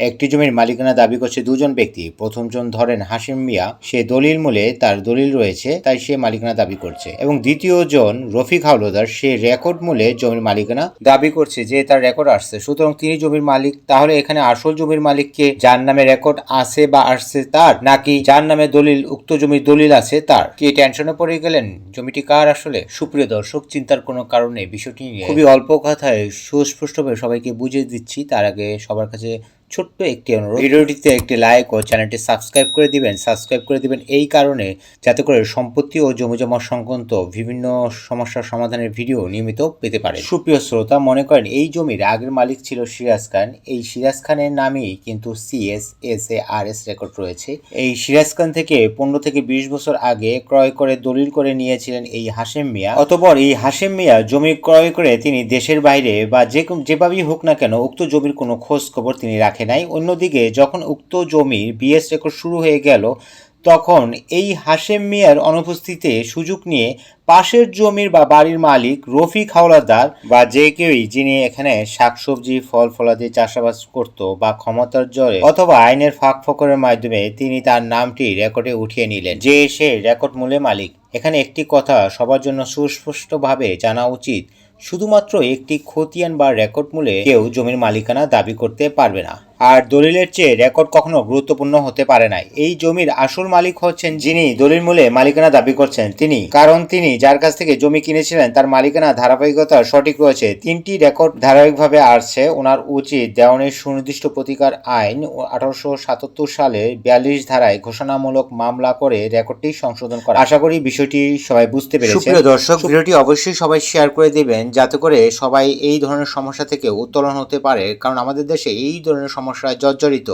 একটি জমির মালিকানা দাবি করছে দুজন ব্যক্তি। প্রথমজন ধরেন হাসিম মিয়া। সে দলিল মূলে তার দলিল রয়েছে, তাই সে মালিকানা দাবি করছে। এবং দ্বিতীয় জন রফিক হাওলাদার, সে রেকর্ড মূলে জমির মালিকানা দাবি করছে যে তার রেকর্ড আসছে। সুতরাং তিনি জমির মালিক, তাহলে এখানে আসল জমির মালিককে যার নামে রেকর্ড আছে বা আসছে তার, নাকি যার নামে দলিল, উক্ত জমির দলিল আছে তার? কি টেনশনে পড়ে গেলেন? জমিটি কার আসলে? সুপ্রিয় দর্শক, চিন্তার কোনো কারণে বিষয়টি নিয়ে। খুবই অল্প কথায় সুস্পষ্টভাবে সবাইকে বুঝিয়ে দিচ্ছি। তার আগে সবার কাছে ছোট্ট একটি অনুরোধ। ভিডিওটিতে একটি লাইক ও চ্যানেলটি সাবস্ক্রাইব করে দিবেন। সাবস্ক্রাইব করে দিবেন এই কারণে যাতে করে সম্পত্তি ও জমিজমা সংক্রান্ত বিভিন্ন সমস্যার সমাধানের ভিডিও নিয়মিত পেতে পারে সুপ্রিয় শ্রোতা, মনে করেন এই জমির আগের মালিক ছিল সিরাজ খান। এই সিরাজ খানের নামেই কিন্তু CS S A R S record রয়েছে। এই সিরাজ খান থেকে পনেরো থেকে বিশ বছর আগে ক্রয় করে দলিল করে নিয়েছিলেন এই হাশেম মিয়া। অতপর এই হাশেম মিয়া জমি ক্রয় করে তিনি দেশের বাইরে বা যে যেভাবেই হোক না কেন উক্ত জমির কোনো খোঁজ খবর তিনি রাখে নাই। অন্যদিকে, যখন উক্ত জমির বিএস রেকর্ড শুরু হয়ে গেল, তখন এই হাশেম মিয়ার অনুপস্থিতিতে সুযোগ নিয়ে পাশের জমির বা বাড়ির মালিক রফিক হাওলাদার বা যে কেউই যিনি এখানে শাকসবজি, ফল ফলাদি চাষাবাদ করত বা ক্ষমতার জোরে অথবা আইনের ফাঁক ফকরের মাধ্যমে তিনি তার নামটি রেকর্ডে উঠিয়ে নিলেন। যে সে রেকর্ড মূলে মালিক। এখানে একটি কথা সবার জন্য সুস্পষ্টভাবে জানা উচিত। শুধুমাত্র একটি খতিয়ান বা রেকর্ড মূলে কেউ জমির মালিকানা দাবি করতে পারবে না। আর দলিলের চেয়ে রেকর্ড কখনো গুরুত্বপূর্ণ হতে পারে না এই জমির আসল মালিক হচ্ছেন যিনি দলিল মূলে মালিকানা দাবি করছেন তিনি। কারণ তিনি যার কাছ থেকে জমি কিনেছিলেন, তার মালিকানা ধারাবাহিকতা সঠিক রয়েছে। তিনটি রেকর্ড ধারাবাহিকভাবে আসছে। ওনার উচিত দেওয়ানের সুনির্দিষ্ট প্রতিকার আইন আঠারোশো সাতাত্তর সালে বিয়াল্লিশ ধারায় ঘোষণামূলক মামলা করে রেকর্ডটি সংশোধন করা। আশা করি বিষয়টি সবাই বুঝতে পেরেছে দর্শক, ভিডিওটি অবশ্যই সবাই শেয়ার করে দিবেন। যাতে করে সবাই এই ধরনের সমস্যা থেকে উত্তোলন হতে পারে, কারণ আমাদের দেশে এই ধরনের সমস্যা জর্জরিত।